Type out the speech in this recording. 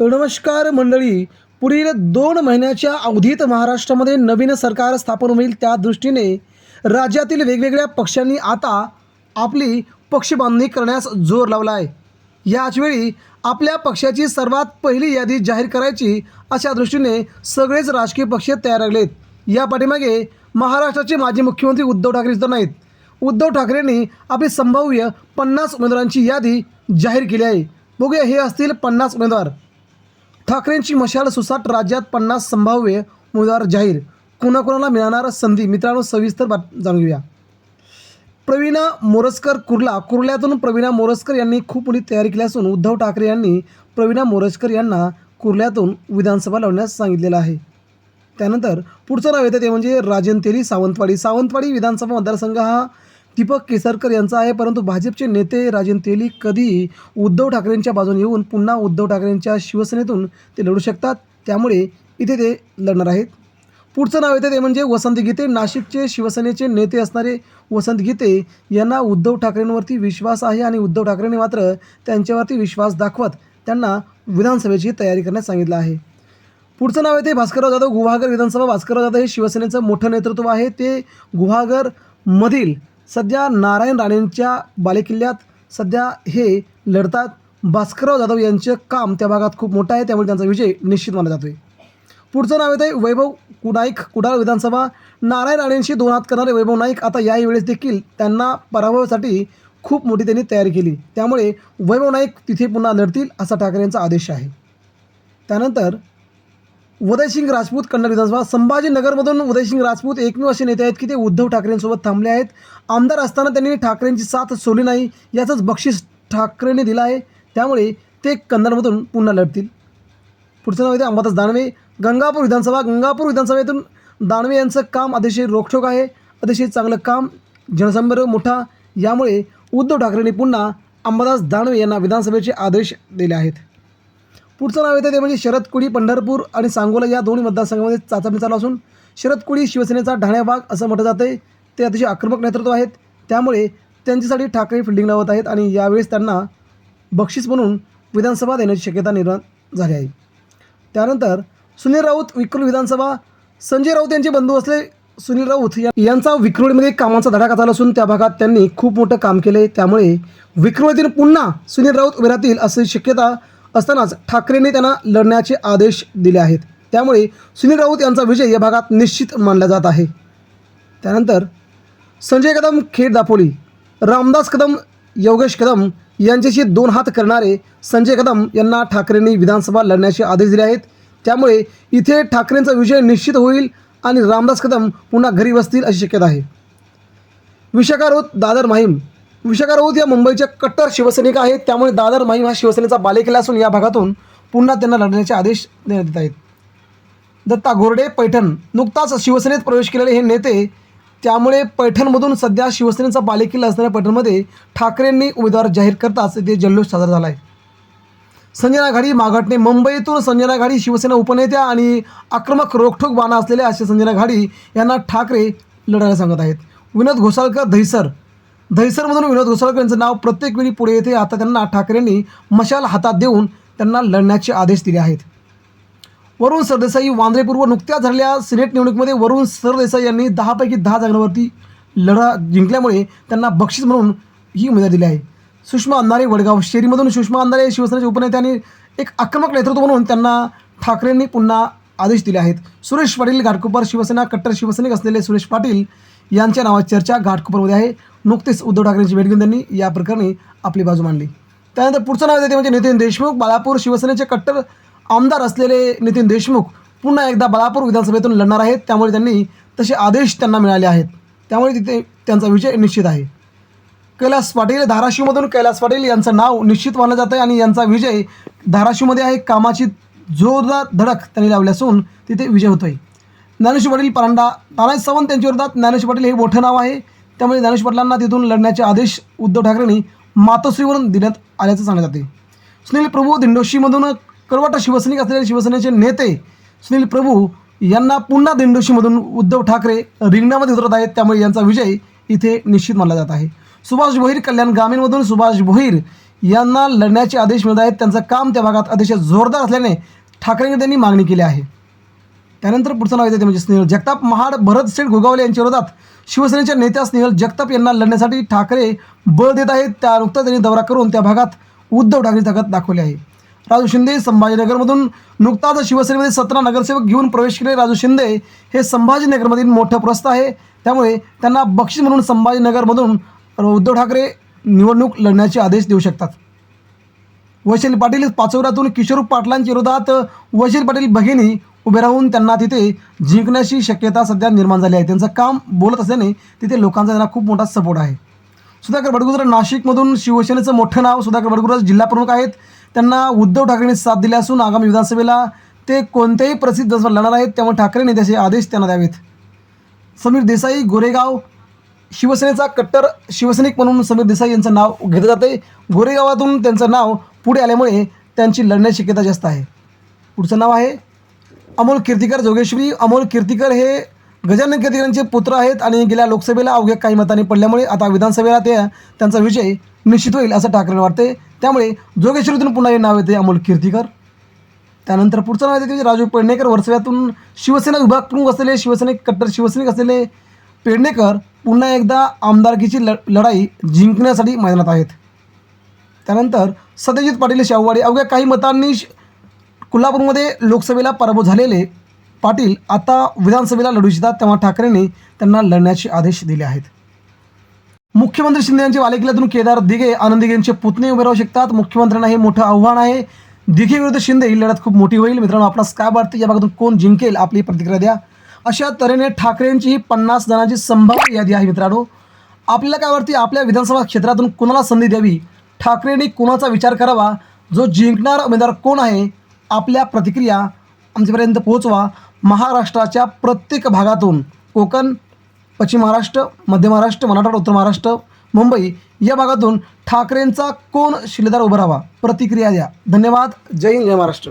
नमस्कार मंडळी. पुढील दोन महिन्याच्या अवधीत महाराष्ट्रामध्ये नवीन सरकार स्थापन होईल त्या दृष्टीने राज्यातील वेगवेगळ्या पक्षांनी आता आपली पक्षबांधणी करण्यास जोर लावला आहे. याचवेळी आपल्या पक्षाची सर्वात पहिली यादी जाहीर करायची अशा दृष्टीने सगळेच राजकीय पक्ष तयार लागलेत या पाठीमागे महाराष्ट्राचे माजी मुख्यमंत्री उद्धव ठाकरे सुद्धा नाहीत. उद्धव ठाकरेंनी आपली संभाव्य पन्नास उमेदवारांची यादी जाहीर केली आहे. बघूया हे असतील पन्नास उमेदवार. ठाकरेंची मशाल सुसाट राज्यात पन्नास संभाव्य उमेदवार जाहीर. कोणाकोणाला मिळणार संधी? मित्रांनो सविस्तर बात जाणून घेऊया. प्रवीणा मोरसकर कुर्ला. कुर्ल्यातून प्रवीणा मोरसकर यांनी खूप मोठी तयारी केली असून उद्धव ठाकरे यांनी प्रवीणा मोरसकर यांना कुर्ल्यातून विधानसभा लढण्यास सांगितलेलं आहे. त्यानंतर पुढचं नाव येतं ते म्हणजे राजन तेली सावंतवाडी. सावंतवाडी विधानसभा मतदारसंघ हा दीपक केसरकर यांचा आहे परंतु भाजपचे नेते राजन तेली कधी उद्धव ठाकरेंच्या बाजूने येऊन पुन्हा उद्धव ठाकरेंच्या शिवसेनेतून ते लढू शकतात? त्यामुळे इथे ते लढणार आहेत. पुढचं नाव येतं ते म्हणजे वसंत गीते. नाशिकचे शिवसेनेचे नेते असणारे वसंत गीते यांना उद्धव ठाकरेंवरती विश्वास आहे आणि उद्धव ठाकरेंनी मात्र त्यांच्यावरती विश्वास दाखवत त्यांना विधानसभेची तयारी करण्यास सांगितलं आहे. पुढचं नाव येते ते भास्करराव जाधव. गुहागर विधानसभा. भास्करराव जाधव हे शिवसेनेचं मोठं नेतृत्व आहे. ते गुहागरमधील सध्या नारायण राणेंच्या बालेकिल्ल्यात सध्या हे लढतात. भास्करराव जाधव यांचं काम त्या भागात खूप मोठं आहे त्यामुळे त्यांचा विजय निश्चित मानला जातो आहे पुढचं नाव येतं आहे वैभव कुनाईक कुडाळ विधानसभा. नारायण राणेंशी दोन हात करणारे वैभव नाईक आता याही वेळेस देखील त्यांना पराभवासाठी खूप मोठी त्यांनी तयारी केली. त्यामुळे वैभव नाईक तिथे पुन्हा लढतील असा ठाकरेंचा आदेश आहे. त्यानंतर उदयसिंग राजपूत कन्नड विधानसभा. संभाजीनगरमधून उदयसिंग राजपूत एकमेव असे नेते आहेत की ते उद्धव ठाकरेंसोबत थांबले आहेत. आमदार असताना त्यांनी ठाकरेंची साथ सोडली नाही याचंच बक्षीस ठाकरेंनी दिलं आहे. त्यामुळे ते कन्नडमधून पुन्हा लढतील. पुढचं नाव येते अंबादास दानवे. गंगापूर विधानसभा गंगापूर विधानसभेतून दानवे यांचं काम अतिशय रोखठोक आहे अतिशय चांगलं काम जनसंपर्क मोठा. यामुळे उद्धव ठाकरेंनी पुन्हा अंबादास दानवे यांना विधानसभेचे आदेश दिले आहेत. पुढचं नाव येतं ते म्हणजे शरद कुडी पंढरपूर आणि सांगोला या दोन्ही मतदारसंघामध्ये चाचपणी चालू असून शरद कुडी शिवसेनेचा ढाण्या भाग असं म्हटलं जातं आहे ते अतिशय आक्रमक नेतृत्व आहेत. त्यामुळे त्यांच्यासाठी ठाकरे फिल्डिंग लावत आहेत आणि यावेळेस त्यांना बक्षीस म्हणून विधानसभा देण्याची शक्यता निर्माण झाली आहे. त्यानंतर सुनील राऊत विक्रोळ विधानसभा. संजय राऊत यांचे बंधू असले सुनील राऊत यांचा विक्रोळीमध्ये कामाचा धडाका झाला असून त्या भागात त्यांनी खूप मोठं काम केले त्यामुळे विक्रोळीतील पुन्हा सुनील राऊत उभे राहतील अशी शक्यता असतानाच ठाकरेंनी त्यांना लढण्याचे आदेश दिले आहेत. त्यामुळे सुनील राऊत यांचा विजय या भागात निश्चित मानला जात आहे. त्यानंतर संजय कदम खेड दापोली रामदास कदम योगेश कदम यांच्याशी दोन हात करणारे संजय कदम यांना ठाकरेंनी विधानसभा लढण्याचे आदेश दिले आहेत. त्यामुळे इथे ठाकरेंचा विजय निश्चित होईल आणि रामदास कदम पुन्हा घरी बसतील अशी शक्यता आहे. विशाखा रोत दादर माहीम विशाखा राऊत या मुंबईच्या कट्टर शिवसैनिक आहेत. त्यामुळे दादर माहीम हा शिवसेनेचा बालेकिल्ला असून या भागातून पुन्हा त्यांना लढण्याचे आदेश देण्यात येत आहेत. दत्ता घोरडे पैठण. नुकताच शिवसेनेत प्रवेश केलेले हे नेते त्यामुळे पैठणमधून सध्या शिवसेनेचा बालेकिल्ला असणाऱ्या पैठणमध्ये ठाकरेंनी उमेदवार जाहीर करताच ते जल्लोष साजरा झाला आहे संजना घाडी माघाटणे. मुंबईतून संजना घाडी शिवसेना उपनेत्या आणि आक्रमक रोखठोक बाणा असलेल्या असे संजना घाडी यांना ठाकरे लढायला सांगत आहेत. विनोद घोसाळकर दहिसर दहिसरमधून विनोद घोसाळकर यांचं नाव प्रत्येक वेळी पुढे येते. आता त्यांना ठाकरेंनी मशाल हातात देऊन त्यांना लढण्याचे आदेश दिले आहेत. वरुण सरदेसाई वांद्रेपूर्व नुकत्याच झालेल्या सिनेट निवडणुकीमध्ये वरुण सरदेसाई यांनी दहापैकी दहा जागांवरती लढा जिंकल्यामुळे त्यांना बक्षीस म्हणून ही उमेदवारी दिली आहे. सुषमा अंधारे वडगाव शेरीमधून सुषमा अंधारे शिवसेनेचे उपनेत्यांनी एक आक्रमक नेतृत्व म्हणून त्यांना ठाकरेंनी पुन्हा आदेश दिले आहेत. सुरेश पाटील घाटकोपर शिवसेना कट्टर शिवसैनिक असलेले सुरेश पाटील यांच्या नावाची चर्चा घाटकोपरमध्ये आहे. नुकतेच उद्धव ठाकरेंची भेट घेऊन त्यांनी या प्रकरणी आपली बाजू मांडली. त्यानंतर पुढचं नाव येते म्हणजे नितीन देशमुख. बाळापूर शिवसेनेचे कट्टर आमदार असलेले नितीन देशमुख पुन्हा एकदा बाळापूर विधानसभेतून लढणार आहेत. त्यामुळे त्यांनी तसे आदेश त्यांना मिळाले आहेत. त्यामुळे तिथे त्यांचा विजय निश्चित आहे. कैलास पाटील धाराशिवमधून कैलास पाटील यांचं नाव निश्चित मानलं जातं आहे आणि यांचा विजय धाराशिवमध्ये आहे. कामाची जोरदार धडक त्यांनी लावली असून तिथे विजय होतो आहे ज्ञानेश्वर पाटील परांडा तानाजी सावंत त्यांच्या विरोधात ज्ञानेश्वर पाटील हे मोठं नाव आहे. त्यामुळे ज्ञानेश्वर पाटलांना तिथून लढण्याचे आदेश उद्धव ठाकरेंनी मातोश्रीवरून देण्यात आल्याचं सांगण्यात जाते सुनील प्रभू दिंडोशीमधून करवाटा शिवसैनिक असलेले शिवसेनेचे नेते सुनील प्रभू यांना पुन्हा दिंडोशीमधून उद्धव ठाकरे रिंगणामध्ये उतरत आहेत. त्यामुळे यांचा विजय इथे निश्चित मानला जात आहे. सुभाष भोईर कल्याण ग्रामीणमधून सुभाष भोईर यांना लढण्याचे आदेश मिळत आहेत. त्यांचं काम त्या भागात अतिशय जोरदार असल्याने ठाकरेंनी त्यांनी मागणी केली आहे. त्यानंतर पुढचं नाव येते ते म्हणजे स्नेहल जगताप. महाड भरत सेठ गोगावले यांच्या विरोधात शिवसेनेच्या नेत्या स्नेहल जगताप यांना लढण्यासाठी ठाकरे बळ देत आहेत. त्या नुकताच त्यांनी दौरा करून त्या भागात उद्धव ठाकरे ताकद दाखवली आहे. राजू शिंदे संभाजीनगरमधून नुकताच शिवसेनेमध्ये सतरा नगरसेवक घेऊन प्रवेश केले. राजू शिंदे हे संभाजीनगरमधील मोठं प्रस्थ आहे. त्यामुळे त्यांना बक्षीस म्हणून संभाजीनगरमधून उद्धव ठाकरे निवडणूक लढण्याचे आदेश देऊ शकतात. वैशाली पाटील पाचोऱ्यातून किशोर पाटलांच्या विरोधात वैशाली पाटील भगिनी उभे राहून त्यांना तिथे जिंकण्याची शक्यता सध्या निर्माण झाली आहे. त्यांचं काम बोलत असल्याने तिथे लोकांचा त्यांना खूप मोठा सपोर्ट आहे. सुधाकर बडगुजर नाशिकमधून शिवसेनेचं मोठं नाव सुधाकर बडगुजर जिल्हा प्रमुख आहेत. त्यांना उद्धव ठाकरेंनी साथ दिली असून आगामी विधानसभेला ते कोणत्याही परिस्थितीत लढणार आहेत त्यामुळे ठाकरेंनी त्याचे आदेश त्यांना द्यावेत. समीर देसाई गोरेगाव शिवसेनेचा कट्टर शिवसैनिक म्हणून समीर देसाई यांचं नाव घेतलं जाते गोरेगावातून त्यांचं नाव पुढे आल्यामुळे त्यांची लढण्याची शक्यता जास्त आहे. पुढचं नाव आहे अमोल कीर्तिकर जोगेश्वरी. अमोल कीर्तिकर हे गजानन कीर्तिकरांचे पुत्र आहेत आणि गेल्या लोकसभेला अवघ्या काही मतांनी पडल्यामुळे आता विधानसभेला ते त्यांचा विजय निश्चित होईल असं ठाकरेंना वाटते त्यामुळे जोगेश्वरीतून पुन्हा हे नाव येते अमोल कीर्तिकर. त्यानंतर पुढचं नाव येते म्हणजे राजू पेडणेकर. वर्सव्यातून शिवसेना विभाग प्रमुख असलेले शिवसैनिक कट्टर शिवसैनिक असलेले पेडणेकर पुन्हा एकदा आमदारकीची ल लढाई जिंकण्यासाठी मैदानात आहेत. त्यानंतर सत्यजित पाटील शाहूवाडी. अवघ्या काही मतांनी श- कोल्हापूरमध्ये लोकसभेला पराभूत झालेले पाटील आता विधानसभेला लढू इच्छितात तेव्हा ठाकरेंनी त्यांना लढण्याचे आदेश दिले आहेत. मुख्यमंत्री शिंदे यांच्या बालेकिल्ल्यातून केदार दिघे आनंद दिघे यांचे पुतणे उभे राहू शकतात. मुख्यमंत्र्यांना हे मोठं आव्हान आहे. दिघे विरुद्ध शिंदे ही लढत खूप मोठी होईल. मित्रांनो आपणास काय वाटतं या भागातून कोण जिंकेल आपली प्रतिक्रिया द्या. अशा तऱ्हेने ठाकरेंची ही पन्नास जणांची संभाव्य यादी आहे मित्रांनो. आपल्याला काय वाटते आपल्या विधानसभा क्षेत्रातून कोणाला संधी द्यावी? ठाकरेंनी कोणाचा विचार करावा? जो जिंकणारा उमेदवार कोण आहे? आपल्या प्रतिक्रिया आमच्यापर्यंत पोहोचवा. महाराष्ट्राच्या प्रत्येक भागातून कोकण पश्चिम महाराष्ट्र मध्य महाराष्ट्र मराठवाडा उत्तर महाराष्ट्र मुंबई या भागातून ठाकरेंचा कोण शिलेदार उभा राहावा? प्रतिक्रिया द्या. धन्यवाद. जय हिंद जय महाराष्ट्र.